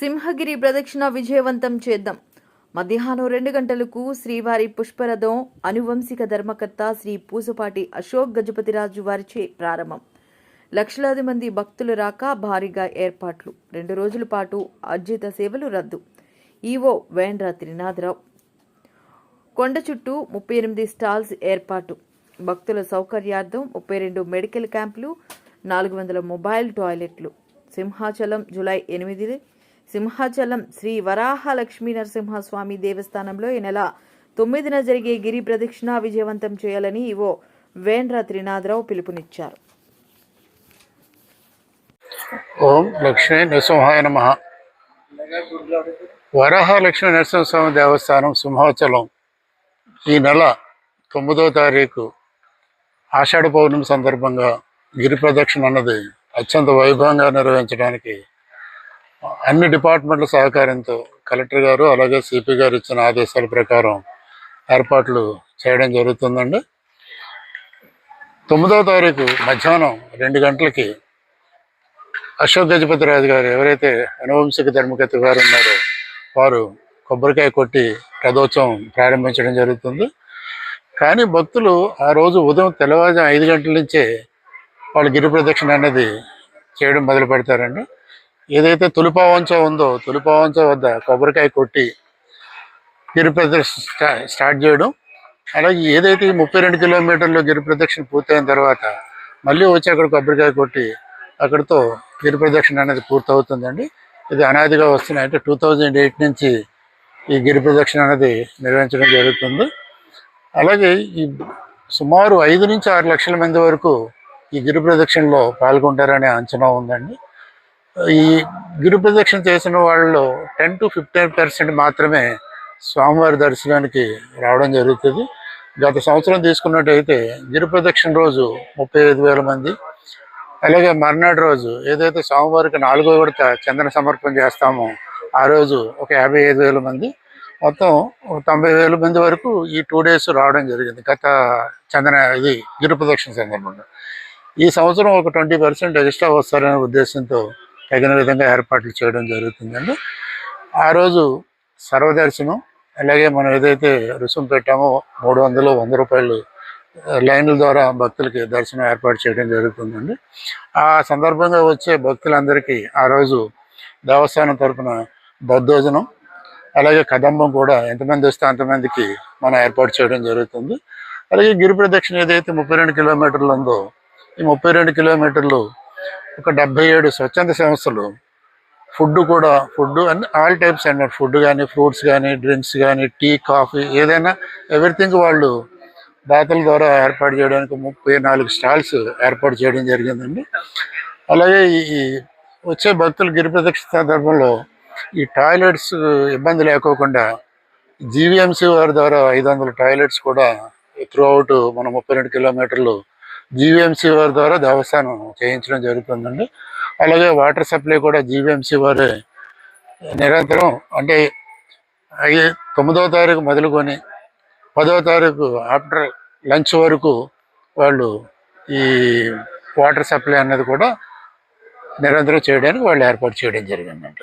సింహగిరి ప్రదక్షిణ విజయవంతం చేద్దాం. మధ్యాహ్నం రెండు గంటలకు శ్రీవారి పుష్పరథం అనువంశిక ధర్మకర్త శ్రీ పూసపాటి అశోక్ గజపతిరాజు వారిచే ప్రారంభం. లక్షలాది మంది భక్తులు రాక భారీగా ఏర్పాట్లు. రెండు రోజుల పాటు అర్జిత సేవలు రద్దు. ఈవో వేండ్ర త్రినాథరావు. కొండ చుట్టూ ముప్పై ఎనిమిది స్టాల్స్ ఏర్పాటు. భక్తుల సౌకర్యార్థం ముప్పై రెండు మెడికల్ క్యాంపులు నాలుగు వందల మొబైల్ టాయిలెట్లు. సింహాచలం జూలై ఎనిమిది సింహాచలం శ్రీ వరాహ లక్ష్మీ నరసింహస్వామి దేవస్థానంలో ఈ నెల తొమ్మిదిన జరిగే గిరి ప్రదక్షిణ విజయవంతం చేయాలని ఇవో వేండ్ర త్రినాథరావు పిలుపునిచ్చారు. ఓం లక్ష్మీ నరసింహాయ నమ. వరాహ లక్ష్మీ నరసింహస్వామి దేవస్థానం సింహాచలం ఈ నెల తొమ్మిదో తారీఖు ఆషాఢ పౌర్ణమి సందర్భంగా గిరి ప్రదక్షిణ అన్నది అత్యంత వైభవంగా నిర్వహించడానికి అన్ని డిపార్ట్మెంట్ల సహకారంతో కలెక్టర్ గారు అలాగే సిపి గారు ఇచ్చిన ఆదేశాల ప్రకారం ఏర్పాట్లు చేయడం జరుగుతుందండి. తొమ్మిదవ తారీఖు మధ్యాహ్నం రెండు గంటలకి అశోక్ గజపతి రాజు గారు ఎవరైతే అనువంశిక ధర్మకర్త గారు ఉన్నారో వారు కొబ్బరికాయ కొట్టి రథోత్సవం ప్రారంభించడం జరుగుతుంది. కానీ భక్తులు ఆ రోజు ఉదయం తెల్లవారుజాము ఐదు గంటల నుంచే వాళ్ళు గిరి ప్రదక్షిణ అనేది చేయడం మొదలు పెడతారండి ఏదైతే తులిపావంచో ఉందో తులిపావంచో వద్ద కొబ్బరికాయ కొట్టి గిరి ప్రదక్షిణ స్టార్ట్ చేయడం. అలాగే ఏదైతే ఈ ముప్పై రెండు కిలోమీటర్లు గిరి ప్రదక్షిణ పూర్తయిన తర్వాత మళ్ళీ వచ్చి అక్కడ కొబ్బరికాయ కొట్టి అక్కడితో గిరి ప్రదక్షిణ అనేది పూర్తవుతుందండి. ఇది అనాదిగా వస్తున్నాయి. అంటే టూ థౌజండ్ ఎయిట్ నుంచి ఈ గిరి ప్రదక్షిణ అనేది నిర్వహించడం జరుగుతుంది. అలాగే ఈ సుమారు ఐదు నుంచి ఆరు లక్షల మంది వరకు ఈ గిరి ప్రదక్షిణలో పాల్గొంటారనే అంచనా ఉందండి. ఈ గిరి ప్రదక్షిణ చేసిన వాళ్ళలో టెన్ టు ఫిఫ్టీన్ పర్సెంట్ మాత్రమే స్వామివారి దర్శనానికి రావడం జరుగుతుంది. గత సంవత్సరం తీసుకున్నట్టయితే గిరి ప్రదక్షిణ రోజు ముప్పై ఐదు వేల మంది. అలాగే మర్నాడు రోజు ఏదైతే స్వామివారికి నాలుగో విడత చందన సమర్పణ చేస్తామో ఆ రోజు ఒక యాభై ఐదు వేల మంది. మొత్తం ఒక తొంభై వేల మంది వరకు ఈ టూ డేస్ రావడం జరిగింది. గత చందన ఇది గిరి ప్రదక్షిణ సందర్భంగా. ఈ సంవత్సరం ఒక ట్వంటీ పర్సెంట్ ఎక్స్ట్రా వస్తారనే ఉద్దేశంతో తగిన విధంగా ఏర్పాట్లు చేయడం జరుగుతుందండి. ఆ రోజు సర్వదర్శనం అలాగే మనం ఏదైతే రుసుము పెట్టామో మూడు వందలు వంద రూపాయలు లైన్ల ద్వారా భక్తులకి దర్శనం ఏర్పాటు చేయడం జరుగుతుందండి. ఆ సందర్భంగా వచ్చే భక్తులందరికీ ఆ రోజు దేవస్థానం తరపున దద్దోజనం అలాగే కదంబం కూడా ఎంతమంది వస్తే అంతమందికి మనం ఏర్పాటు చేయడం జరుగుతుంది. అలాగే గిరి ప్రదక్షిణ ఏదైతే ముప్పై రెండు కిలోమీటర్లు ఉందో ఈ ముప్పై రెండు కిలోమీటర్లు ఒక డెబ్బై ఏడు స్వచ్ఛంద సంస్థలు ఫుడ్ కూడా food and all types and. Food కానీ ఫ్రూట్స్ కానీ డ్రింక్స్ కానీ టీ కాఫీ ఏదైనా ఎవ్రీథింగ్ వాళ్ళు దాతల ద్వారా ఏర్పాటు చేయడానికి ముప్పై నాలుగు స్టాల్స్ ఏర్పాటు చేయడం జరిగిందండి. అలాగే ఈ- ఈ వచ్చే భక్తులు గిరి ప్రదక్షిణ సందర్భంలో ఈ టాయిలెట్స్ ఇబ్బంది లేకోకుండా జీవీఎంసీ వారి ద్వారా ఐదు వందల టాయిలెట్స్ కూడా త్రూ అవుట్ మన ముప్పై రెండు కిలోమీటర్లు జీవీఎంసీ వారి ద్వారా దేవస్థానం చేయించడం జరుగుతుందండి. అలాగే వాటర్ సప్లై కూడా జీవీఎంసీ వారి నిరంతరం అంటే అయ్యే తొమ్మిదవ తారీఖు మొదలుకొని పదవ తారీఖు ఆఫ్టర్ లంచ్ వరకు వాళ్ళు ఈ వాటర్ సప్లై అన్నది కూడా నిరంతరం చేయడానికి వాళ్ళు ఏర్పాటు చేయడం జరిగిందంట